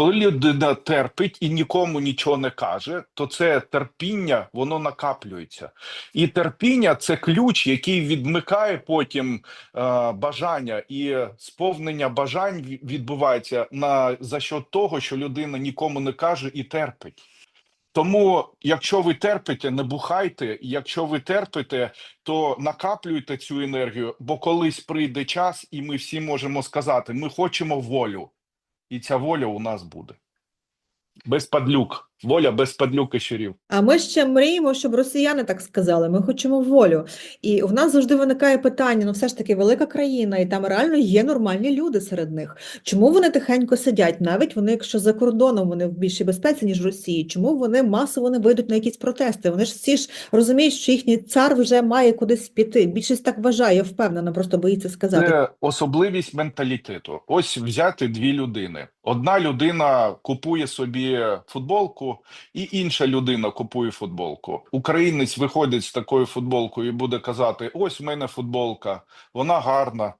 Коли людина терпить і нікому нічого не каже, то це терпіння воно накаплюється. І терпіння це ключ, який відмикає потім е, бажання, і сповнення бажань відбувається на за счет того, що людина нікому не каже і терпить. Тому, якщо ви терпите, не бухайте. Якщо ви терпите, то накаплюйте цю енергію, бо колись прийде час, і ми всі можемо сказати: ми хочемо волю, і ця воля у нас буде. Без падлюк. Воля без падлюк і щурів. А ми ще мріємо, щоб росіяни так сказали. Ми хочемо волю. І в нас завжди виникає питання: ну, все ж таки, велика країна, і там реально є нормальні люди серед них. Чому вони тихенько сидять? Навіть вони, якщо за кордоном вони в більшій безпеці, ніж в Росії, чому вони масово не вийдуть на якісь протести? Вони ж всі ж розуміють, що їхній цар вже має кудись піти. Більшість так вважає, я впевнена, просто боїться сказати. Це особливість менталітету. Ось взяти дві людини. Одна людина купує собі футболку, і інша людина купує футболку. Українець виходить з такою футболкою і буде казати: Ось в мене футболка, вона гарна.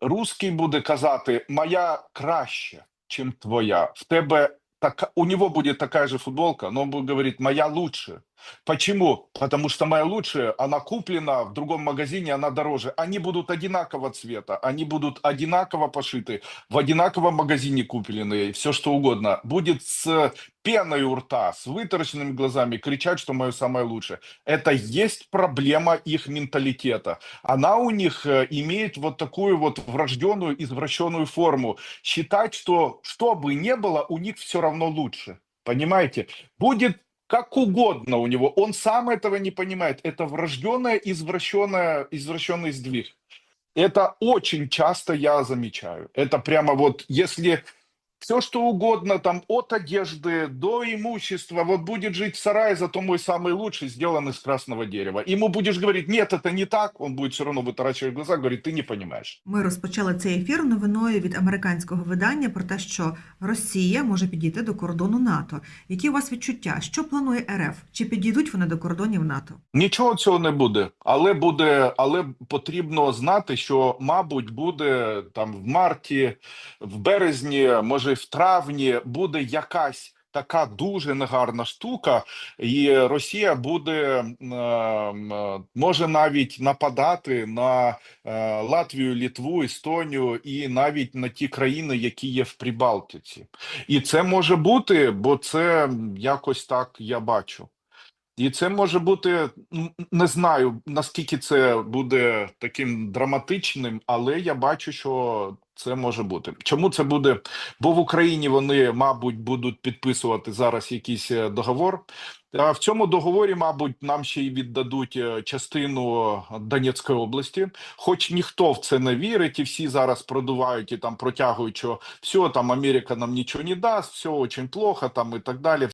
Руський буде казати: Моя краще, чим твоя. В тебе така у нього буде така же футболка, але він буде говорить, моя лучше. Почему? Потому что моя лучшая, она куплена в другом магазине, она дороже. Они будут одинакового цвета, они будут одинаково пошиты, в одинаковом магазине купленные, все что угодно. Будет с пеной у рта, с вытаращенными глазами, кричать, что мое самое лучшее. Это есть проблема их менталитета. Она у них э, имеет вот такую вот врожденную, извращенную форму. Считать, что что бы ни было, у них все равно лучше. Понимаете? Будет как угодно у него. Он сам этого не понимает. Это врожденное, извращенное, извращенный сдвиг. Это очень часто я замечаю. Это прямо вот, если все что угодно, там от одежды до имущества, вот будет жить в сарае, зато мой самый лучший сделан из красного дерева. Ему будешь говорить, нет, это не так, он будет все равно вытаращивать глаза, говорит, ты не понимаешь. Ми розпочали цей ефір новиною від американського видання про те, що Росія може підійти до кордону НАТО. Які у вас відчуття? Що планує РФ? Чи підійдуть вони до кордонів НАТО? Нічого цього не буде, але буде, але потрібно знати, що мабуть буде там в марті, в березні, може в травні буде якась така дуже негарна штука, і Росія буде е, може навіть нападати на е, Латвію, Літву, Естонію і навіть на ті країни, які є в Прибалтиці. І це може бути, бо це якось так я бачу. І це може бути, не знаю наскільки це буде таким драматичним, але я бачу, що це може бути. Чому це буде? Бо в Україні вони, мабуть, будуть підписувати зараз якийсь е, договор. А в цьому договорі, мабуть, нам ще й віддадуть е, частину Донецької області. Хоч ніхто в це не вірить, і всі зараз продувають і там протягують, що все там Америка нам нічого не дасть, все дуже плохо, там і так далі.